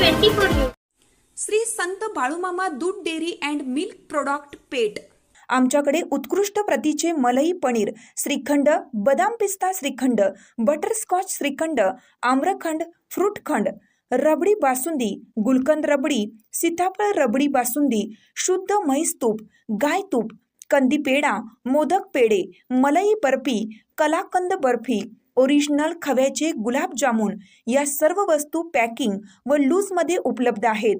श्री संत बाळूमामा दूध dairy and milk product Peth आमच्याकडे उत्कृष्ट प्रतीचे मलई पनीर श्रीखंड बदाम पिस्ता श्रीखंड बटरस्कॉच श्रीखंड आम्रखंड फ्रूटखंड रबडी बासुंदी गुलकंद रबडी सीताफळ रबडी बासुंदी शुद्ध म्हैस तूप गाय तूप कंदी पेढा मोदक पेढे मलई बर्फी कलाकंद बर्फी ओरिजिनल खव्याचे गुलाबजामुन या सर्व वस्तू पॅकिंग व लूजमध्ये उपलब्ध आहेत.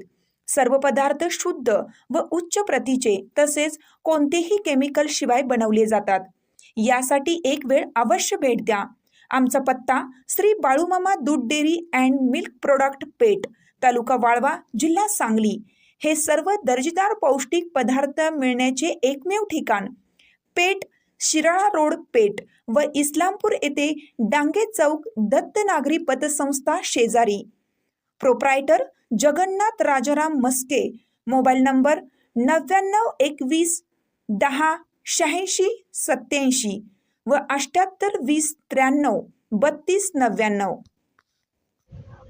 सर्व पदार्थ शुद्ध व उच्च प्रतीचे तसेच कोणतेही केमिकल शिवाय बनवले जातात. यासाठी एक वेळ अवश्य भेट द्या. आमचा पत्ता Shri Balumama Doodh dairy and milk product Peth taluka Walwa जिल्हा सांगली. हे सर्व दर्जेदार पौष्टिक पदार्थ मिळण्याचे एकमेव ठिकाण. पेट शिराळा रोड पेठ व इस्लामपूर येथे डांगे चौक दत्त नागरी पतसंस्था शेजारी. Proprietor Jagannath Rajaram Maske. Mobile number नव्याण्णव एकवीस दहा शहाऐंशी सत्याऐंशी व अष्ट्याहत्तर वीस त्र्याण्णव बत्तीस नव्याण्णव.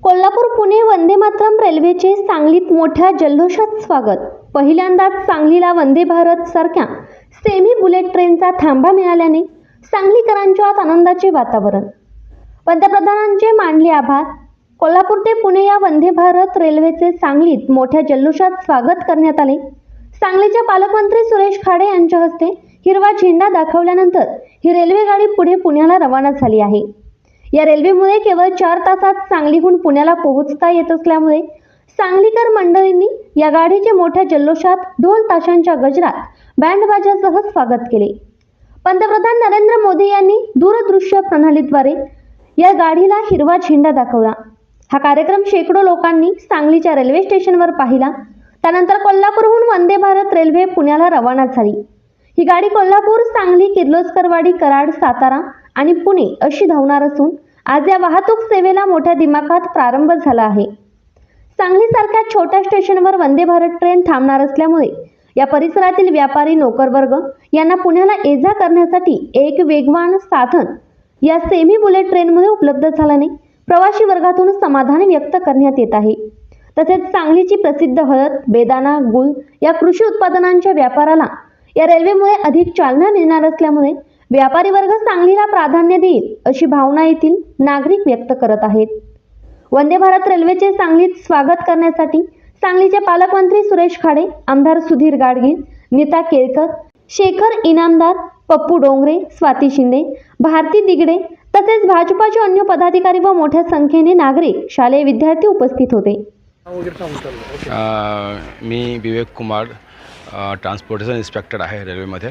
कोल्हापूर पुणे वंदे मातरम रेल्वेचे सांगलीत मोठ्या जल्लोषात स्वागत. पहिल्यांदाच सांगलीला वंदे भारत सारख्या सेमी बुलेट ट्रेनचा थांबा मिळाल्याने सांगलीकरांच्यात आनंदाचे वातावरण. पंतप्रधानांचे मांडले आभार. कोल्हापूर ते पुणे या वंदे भारत रेल्वेचे सांगलीत मोठ्या जल्लोषात स्वागत करण्यात आले. सांगलीच्या पालकमंत्री सुरेश खाडे यांच्या हस्ते हिरवा झेंडा दाखवल्यानंतर ही रेल्वे गाडी पुढे पुण्याला रवाना झाली आहे. या रेल्वेमुळे केवळ चार तासात सांगलीहून पुण्याला पोहोचता येत असल्यामुळे सांगलीकर मंडळींनी या गाडीचे मोठ्या जल्लोषात ढोल ताशांच्या गजरात बँडबाजासह स्वागत केले. पंतप्रधान नरेंद्र मोदी यांनी दूरदृश्य प्रणालीद्वारे या गाडीला हिरवा झेंडा दाखवला. हा कार्यक्रम शेकडो लोकांनी सांगलीच्या रेल्वे स्टेशनवर पाहिला. त्यानंतर कोल्हापूरहून वंदे भारत रेल्वे पुण्याला रवाना झाली. ही गाडी कोल्हापूर सांगली किर्लोस्करवाडी कराड सातारा आणि पुणे अशी धावणार असून आज या वाहतूक सेवेला मोठ्या दिमाखात प्रारंभ झाला आहे. सांगलीसारख्या छोट्या स्टेशनवर वंदे भारत ट्रेन थांबणार असल्यामुळे या परिसरातील व्यापारी नोकरवर्ग यांना पुण्याला ये जा करण्यासाठी एक वेगवान साधन या सेमी बुलेट ट्रेनमध्ये उपलब्ध झाल्याने प्रवासी वर्गातून समाधान व्यक्त करण्यात येत आहे. तसेच सांगलीची प्रसिद्ध हळद बेदाना गुळ या कृषी उत्पादनांच्या व्यापाराला या रेल्वेमुळे अधिक चालना मिळणार असल्यामुळे व्यापारी वर्ग सांगलीला प्राधान्य देईल अशी भावना येथील नागरिक व्यक्त करत आहेत. वंदे भारत रेल्वेचे सांगलीत स्वागत करण्यासाठी सांगलीचे पालकमंत्री सुरेश खाडे आमदार सुधीर गाडगे नीता केळकर शेखर इनामदार पप्पू डोंगरे स्वाती शिंदे भारती दिगडे तसेच भाजपाचे अन्य पदाधिकारी व मोठ्या संख्येने नागरिक शालेय विद्यार्थी उपस्थित होते. मी विवेक कुमार ट्रान्सपोर्टेशन इन्स्पेक्टर आहे रेल्वेमध्ये.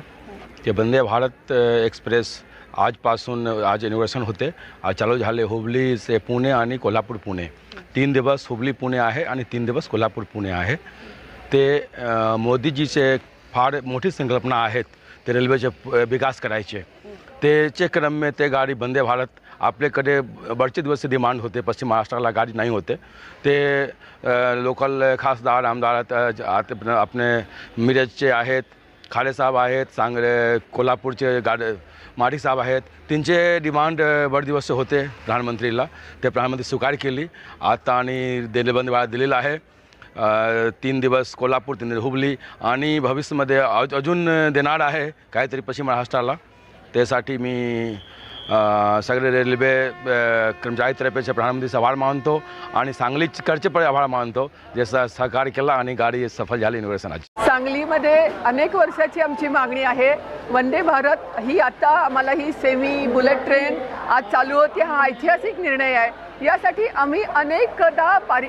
ते वंदे भारत एक्सप्रेस आजपासून आज इनोव्हेशन होते. आज चालू झाले हुबली ते पुणे आणि कोल्हापूर पुणे. तीन दिवस हुबली पुणे आहे आणि तीन दिवस कोल्हापूर पुणे आहे. ते मोदीजीचे फार मोठी संकल्पना आहेत ते रेल्वेचे विकास करायचे. त्याचे क्रम में ते गाडी वंदे भारत आपल्याकडे बरेचसे दिवस डिमांड होते. पश्चिम महाराष्ट्राला गाडी नाही होते. ते लोकल खासदार आमदार आता- आपले मिरजचे आहेत. खाडेसाहेब आहेत सांगले कोल्हापूरचे गाड माडी साहेब आहेत. त्यांचे डिमांड बरेच होते प्रधानमंत्रीला. ते प्रधानमंत्री स्वीकार केली. आता आणि दिल्ली बंद दिलेला आहे. तीन दिवस कोल्हापूर तीन दिवस हुबली आणि भविष्यामध्ये अज अजून देणार आहे काहीतरी पश्चिम महाराष्ट्राला. त्यासाठी मी सगळे रेल्वे कर्मचारी कर्मचारीतर्फेचे प्रधानमंत्री आभार मानतो आणि सांगलीकडचे पण आभार मानतो जसं सहकार्य केला आणि गाडी सफल झाली इनोव्हेशनाची सांगलीमध्ये अनेक वर्षाची आमची मागणी आहे. वंदे भारत ही आता आम्हाला ही सेमी बुलेट ट्रेन आज चालू होती. हा ऐतिहासिक निर्णय आहे. यासाठी आम्ही अनेकदा पारि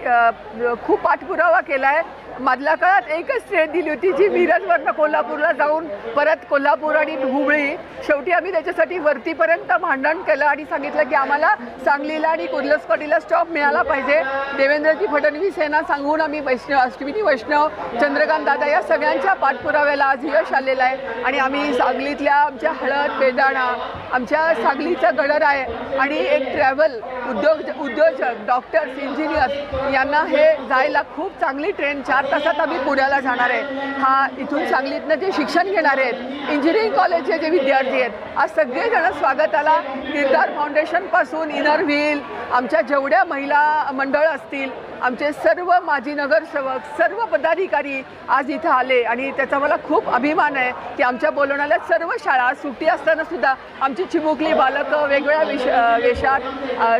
खूप पाठपुरावा केला आहे मधल्या काळात एकच ट्रेन दिली होती जी मिरजवरनं कोल्हापूरला जाऊन परत कोल्हापूर आणि हुबळी. शेवटी आम्ही त्याच्यासाठी वरतीपर्यंत भांडण केलं आणि सांगितलं की आम्हाला सांगलीला आणि कुर्लसकोटीला स्टॉप मिळाला पाहिजे. देवेंद्रजी फडणवीस यांना सांगून आम्ही वैष्णव अष्टमिनी वैष्णव चंद्रकांत दादा या सगळ्यांच्या पाठपुराव्याला आज यश आलेलं आहे. आणि आम्ही सांगलीतल्या आमच्या हळद बेदाणा आमच्या सांगलीचा गडर आहे. आणि एक ट्रॅव्हल उद्योग उद्योजक डॉक्टर्स इंजिनियर्स यांना हे जायला खूप चांगली ट्रेन चार तासात आम्ही पुण्याला जाणार आहे. हा इथून सांगलीतनं जे शिक्षण घेणारे आहेत इंजिनिअरिंग कॉलेजचे जे विद्यार्थी आहेत आज सगळेजण स्वागताला निर्धार फाउंडेशनपासून इनर व्हील आमच्या जेवढ्या महिला मंडळ असतील आमचे सर्व माजी नगरसेवक सर्व पदाधिकारी आज इथं आले आणि त्याचा मला खूप अभिमान आहे की आमच्या बोलवण्याला सर्व शाळा सुट्टी असताना सुद्धा आमची चिमुकली बालकं वेगवेगळ्या विश वेशात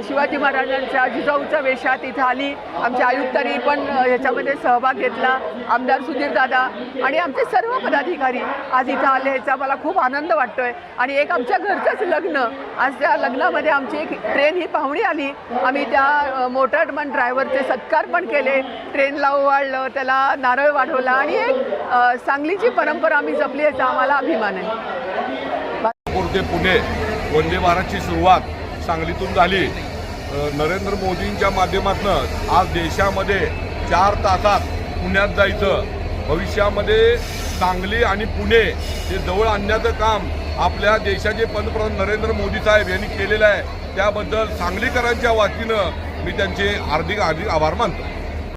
शिवाजी महाराजांच्या जिजाऊच्या वेशात इथं आली. आमच्या आयुक्तांनी पण याच्यामध्ये ह्याच्यामध्ये सहभाग घेतला. आमदार सुधीर दादा आणि आमचे सर्व पदाधिकारी आज इथं आले ह्याचा मला खूप आनंद वाटतोय. आणि एक आमच्या घरचंच लग्न आज त्या लग्नामध्ये आमची एक ट्रेन ही पाहुणी आली. आम्ही त्या मोटरमन ड्रायव्हरचे ड्रायव्हरचे सत्कार पण केले. ट्रेनला ओवाळलं त्याला नारळ वाढवला आणि एक सांगलीची परंपरा आम्ही जपली याचा आम्हाला अभिमान आहे. नागपूर ते पुणे वंदे भारतची सुरुवात सांगलीतून झाली. नरेंद्र मोदींच्या माध्यमातून आज देशामध्ये चार तासात पुण्यात जायचं. भविष्यामध्ये सांगली आणि पुणे हे जवळ आणण्याचं काम आपल्या देशाचे पंतप्रधान नरेंद्र मोदी साहेब यांनी केलेलं आहे. त्याबद्दल सांगलीकरांच्या वतीनं मी त्यांचे हार्दिक हार्दिक आभार मानतो.